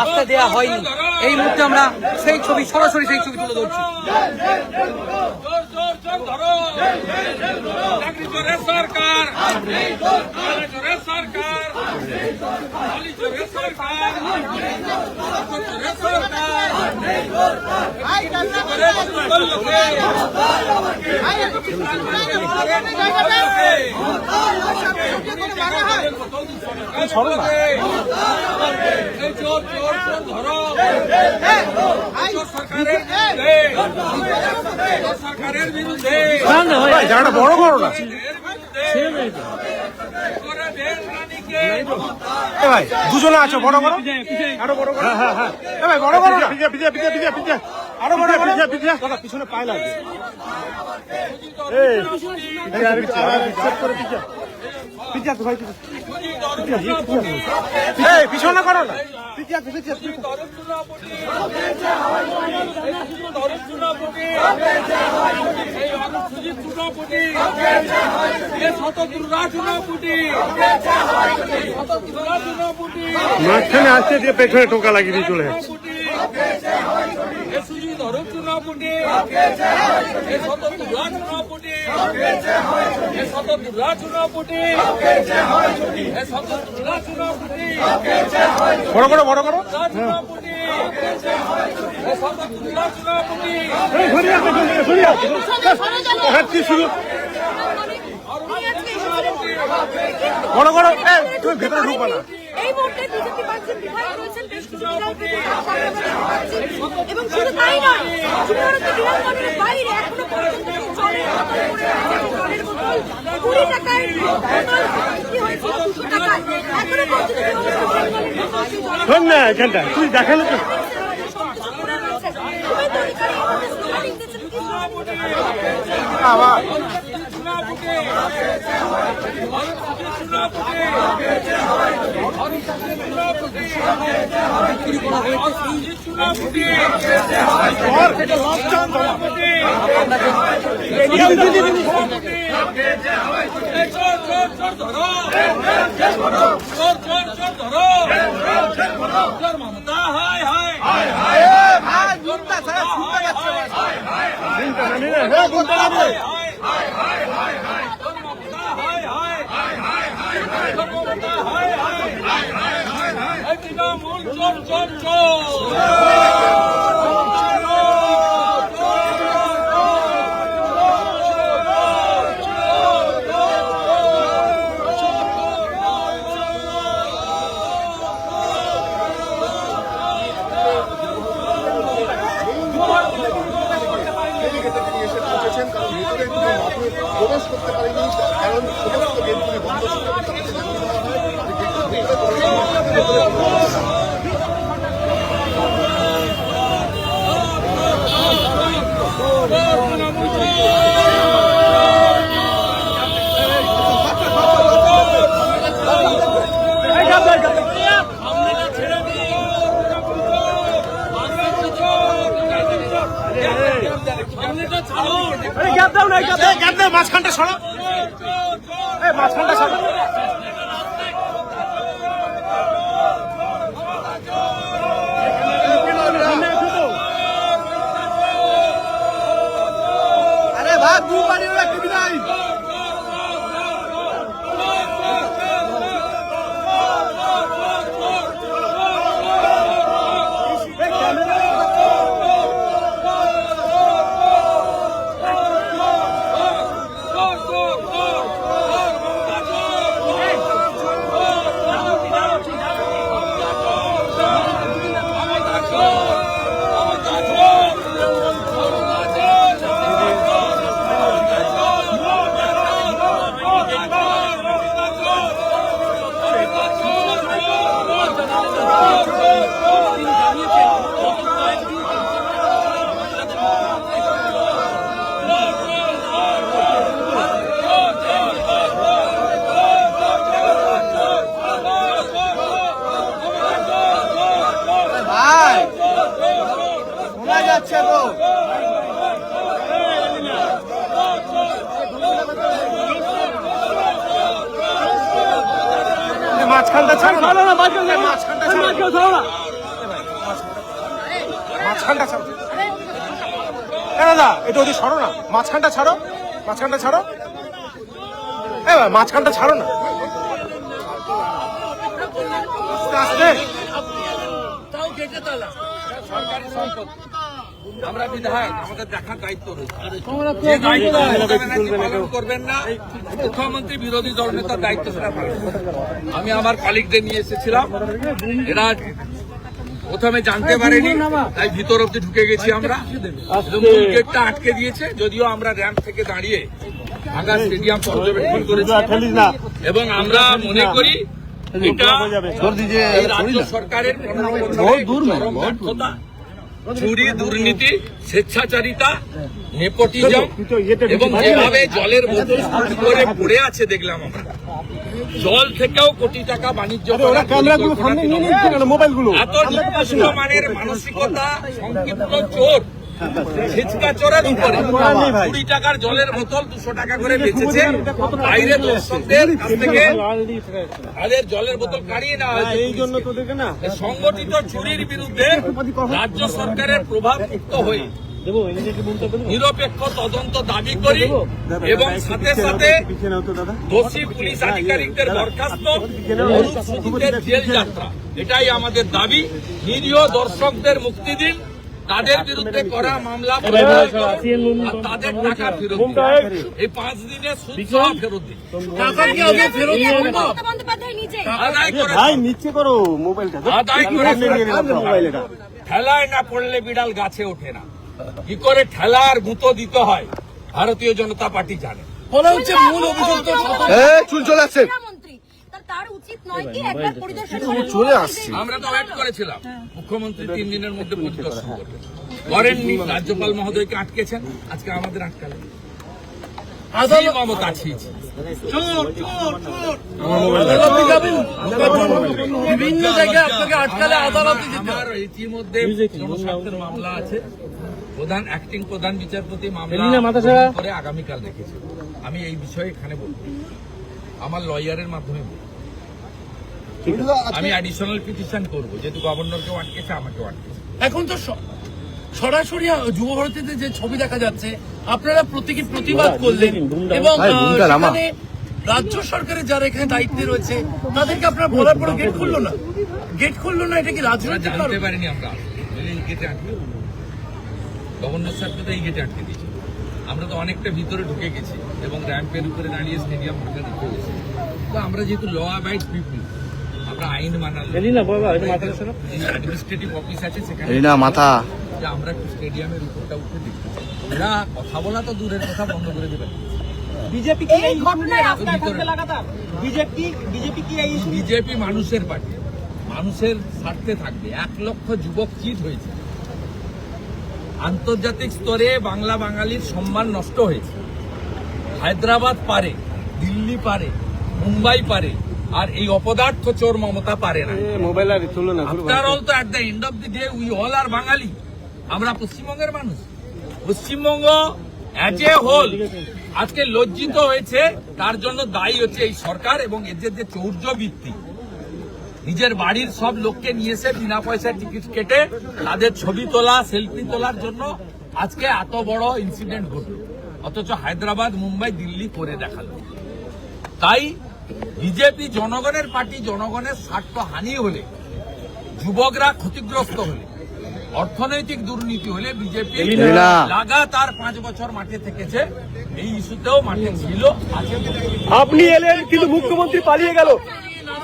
আসতে দেয়া হয়নি এই মুহূর্তে আমরা সেই ছবি সরাসরি সেই ছবি তুলে ধরছি সরকার ছড়ো না বড় না ভাই দুজনে আছো বড় করো আরও বড় হ্যাঁ হ্যাঁ বড় না আরও বড় পিছনে পায় করে পিছনে করো না। পিছিয়ে পিছিয়ে মাঝখানে আসতে দিয়ে পেছনে টোকা লাগিয়ে দিয়ে চলে যাচ্ছে। চুনাপুটি বড় করো বড় করো বড় করো তুমি ভেতরে ঢুকবা না এই মুহূর্তে বিজেপি পাচ্ছেন বিধায়ক রয়েছেন এবং শুধু তাই নয় চূড়ান্ত বিধানমন্ডলের বাইরে এখনও পর্যন্ত জলের বোতল পড়ে আছে। জলের বোতল কুড়ি টাকায় বোতল বিক্রি হয়েছিল? দুশো টাকায়। এখনও পর্যন্ত সেই জলের বোতল সেই জলের শোন না এখানটা তুই দেখালে তো। আবার। চুনাপুটি চুনাপুটি মমতা হায় হায় তৃণমূল চোর চোর চোর এসে পৌঁছেছেন কারণ ভেতরে কোনো মাঠে প্রবেশ করতে পারেনি কারণ সমস্ত গেটগুলি বন্ধ ছিল তাদেরকে জানিয়ে দেওয়া হয় যে গেটগুলো ভেতরে প্রবেশ ভেতরে প্রবেশ সামনেটা ছাড়ো এই গ্যাপ দাও না এই গ্যাপ দাও গ্যাপ দাও মাঝখানটা সরো মাঝখানটা আরে ভাই দু পানি একটি নাই। মাঝখানটা ছাড়ো না। এ, মাঝখানটা ছাড়ো না। মাঝখানটা ছাড়ো। এ দাদা এটা ওদের সরো না। মাঝখানটা ছাড়ো। মাঝখানটা ছাড়ো। এ ভাই, মাঝখানটা ছাড়ো না। আস্তে আস্তে। তাও কেটে তালা। সরকারি সম্পদ আমরা বিধায়ক আমাদের দেখার দায়িত্ব রয়েছে। করবেন না। মুখ্যমন্ত্রী বিরোধী দায়িত্ব সেটা আমি আমার কলিগদের নিয়ে এসেছিলাম। এরা প্রথমে জানতে পারেনি তাই ভিতর অব্দি ঢুকে গেছি আমরা। গেটটা আটকে দিয়েছে যদিও আমরা র্যাম্প থেকে দাঁড়িয়ে ঢাকা স্টেডিয়াম পর্যবেক্ষণ করেছি। এবং আমরা মনে করি এটা রাজ্য সরকারের ব্যর্থতা। চুরি দুর্নীতি স্বেচ্ছাচারিতা নেপোটিজম এবং যেভাবে জলের বোতল চুরি করে পড়ে আছে দেখলাম আমরা। জল থেকেও কোটি টাকা বাণিজ্য এত নিকৃষ্ট মানের মানসিকতা সংক্ষিপ্ত চোর। ছিচকা চোরের উপরে। কুড়ি টাকার জলের বোতল দুশো টাকা করে বেচেছে। বাইরে দর্শকদের কাছ থেকে তাদের জলের বোতল কাড়িয়ে নেওয়া হয়েছে এই জন্য তোদেরকে না। এই সংগঠিত চুরির বিরুদ্ধে রাজ্য সরকারের প্রভাবমুক্ত হয়ে নিরপেক্ষ তদন্ত দাবি করি এবং সাথে সাথে দোষী পুলিশ আধিকারিকদের বরখাস্ত জেল যাত্রা। এটাই আমাদের দাবি। নিরীহ দর্শকদের মুক্তি দিন। তাদের বিরুদ্ধে করা মামলা তাদের টাকা ফেরত এই পাঁচ দিনে সুদ সহ ফেরত দিন ভাই নিচে করো মোবাইলটা। আদায় করে ঠেলায় না পড়লে বিড়াল গাছে ওঠে না। কি করে ঠেলার গুঁতো দিতে হয়? ভারতীয় জনতা পার্টি জানে। বলা হচ্ছে মূল অভিযুক্ত চুল চলে আসছে। উচিত নয় কি একবার পরিদর্শন চলে আসছে। আমরা তো ওয়েট করেছিলাম। মুখ্যমন্ত্রী তিন দিনের মধ্যে পরিদর্শন করবেন করেননি রাজ্যপাল মহোদয়কে আটকেছেন। আজকে আমাদের আটকালেন। আদালত মমতা ছিয়েছি বিভিন্ন জায়গায় আপনাকে আটকালে আদালতে ইতিমধ্যে মামলা আছে। প্রধান অ্যাক্টিং প্রধান বিচারপতি মামলা করে আগামীকাল রেখেছে আমি এই বিষয়ে এখানে বলব। আমার লয়ারের মাধ্যমে বলব। আমি অ্যাডিশনাল পিটিশন করব যেহেতু গভর্নরকেও আটকেছে আমাকেও আটকেছে। এখন তো সরাসরি যুব ভারতীতে যে ছবি দেখা যাচ্ছে আপনারা প্রতীকী প্রতিবাদ করলেন এবং। সেখানে রাজ্য সরকারের যারা এখানে দায়িত্বে রয়েছে তাদেরকে আপনারা বলার পরে গেট খুললো না? গেট খুললো না? এটা কি আমরা রাজনৈতিক জানতে পারিনি আমরা। গেটে আটকে গভর্নর সাহেবকে তো এই গেটে আটকে দিয়েছে। আমরা তো অনেকটা ভিতরে ঢুকে গেছি এবং র্যাম্পের উপরে দাঁড়িয়ে স্টেডিয়াম ঢুকে গেছি। তো আমরা যেহেতু ল অ্যাবাইড পিপুল আমরা আইন মানাল। অ্যাডমিনিস্ট্রেটিভ অফিস আছে সেখানে। মাথা। যে আমরা একটু স্টেডিয়ামের উপরটা উঠে। কথা বলা তো দূরের কথা বন্ধ করে দেবেন বিজেপি কি এই ঘটনায় আপনার ভিতরে। লাগাতার। বিজেপি বিজেপি কি এই বিজেপি মানুষের পার্টি। মানুষের স্বার্থে থাকবে। এক লক্ষ যুবক চিত হয়েছে। আন্তর্জাতিক স্তরে বাংলা বাঙালির সম্মান নষ্ট হয়েছে। হায়দ্রাবাদ পারে দিল্লি পারে মুম্বাই পারে। আর এই অপদার্থ চোর মমতা পারে না। মোবাইল আর আফটার অল তো at the end of the day we all are বাঙালি। আমরা পশ্চিমবঙ্গের মানুষ। পশ্চিমবঙ্গ অ্যাজ এ হোল আজকে লজ্জিত হয়েছে তার জন্য দায়ী হচ্ছে এই সরকার এবং এদের যে চৌর্য বৃত্তি নিজের বাড়ির সব লোককে নিয়ে এসে বিনা পয়সার টিকিট কেটে তাদের ছবি তোলা সেলফি তোলার জন্য আজকে এত বড় ইনসিডেন্ট ঘটলো। অথচ হায়দ্রাবাদ মুম্বাই দিল্লি করে দেখাল। তাই বিজেপি জনগণের পার্টি জনগণের স্বার্থ হানি হলে যুবকরা ক্ষতিগ্রস্ত হলে অর্থনৈতিক দুর্নীতি হলে বিজেপি লাগাতার পাঁচ বছর মাঠে থেকেছে। এই ইস্যুতেও মাঠে ছিল আপনি এলেন কিন্তু মুখ্যমন্ত্রী পালিয়ে গেল।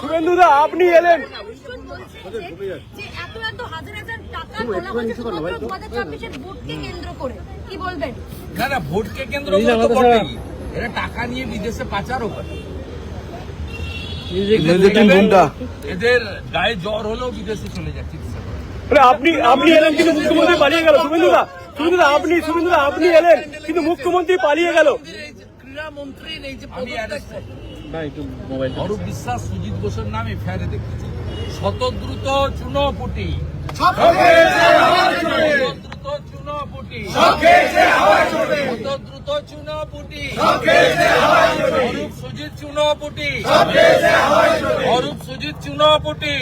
শুভেন্দুদা আপনি এলেন। ভীষণ বলছে যে- যে এত এত হাজার হাজার টাকা তোলা হয়েছে শুধুমাত্র দু হাজার চব্বিশের ভোটকে কেন্দ্র কি বলবেন? না না ভোটকে কেন্দ্র করে তো বটেই। এরা টাকা নিয়ে বিদেশে পাচারও করে। ঘুমটা এদের গায়ে জ্বর হলেও বিদেশে চলে যায় চিকিৎসা আপনি আপনি এলেন কিন্তু মুখ্যমন্ত্রী পালিয়ে গেল শুভেন্দুদা শুভেন্দুদা আপনি শুভেন্দুদা আপনি এলেন কিন্তু মুখ্যমন্ত্রী পালিয়ে গেল। এই যে ক্রীড়া মন্ত্রীর এই যে আমি পদত্যাগ arrest অরূপ বিশ্বাস সুজিত বোসের নাম এফআইআরে দেখতেছি। শতদ্রুত চুনপুটি। শতদ্রুত চুনপুটি। দ্রুত চুনাপুটি। অরূপ সুজিত চুনাপুটি। অরূপ সুজিত চুনাপুটি।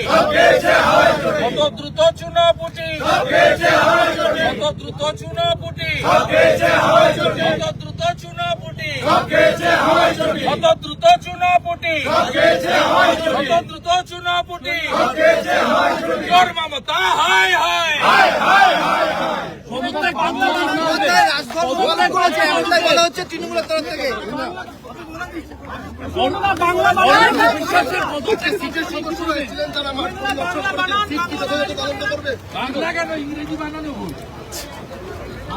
কত দ্রুত চুনাপুটি। কত দ্রুত চুনাপুটি। কত দ্রুত চুনাপুটি। কত দ্রুত চুনাপুটি। কত দ্রুত চুনাপুটি। জোর মমতা হায় হায়। ক্ষমতায় বলা হচ্ছে তৃণমূলের তরফ থেকে। বাংলা কেন ইংরেজি বানানো ভুল?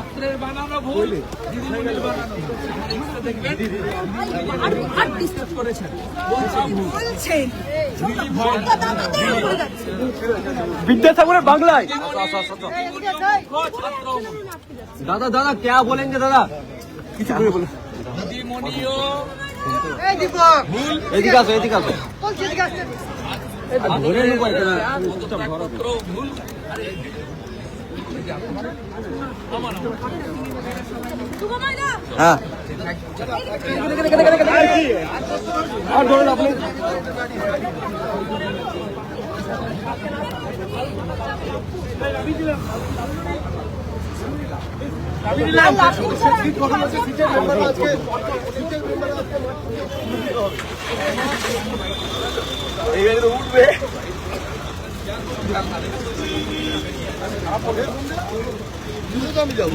ছাত্রের বানানো ভুল দিদিমণির বানানো ভুল। দেখবেন করেছেন। বলছেন। কলকাতা আমাদের উপরে যাচ্ছে বিদ্যাসাগরের বাংলায় দাদা দাদা কে বলেন যে দাদা? কিছু করে বলে। দিদিমণিও এই এদিকে আসো এদিকে আসো। এদিকে আসতে। দে। ধরে নেব এখানে ছাত্র ভুল। শুভময় না হ্যাঁ। আর ধরুন আপনি সিটের মেম্বাররা আজকে সিটের মেম্বাররা আজকে দ্রুত আমি যাব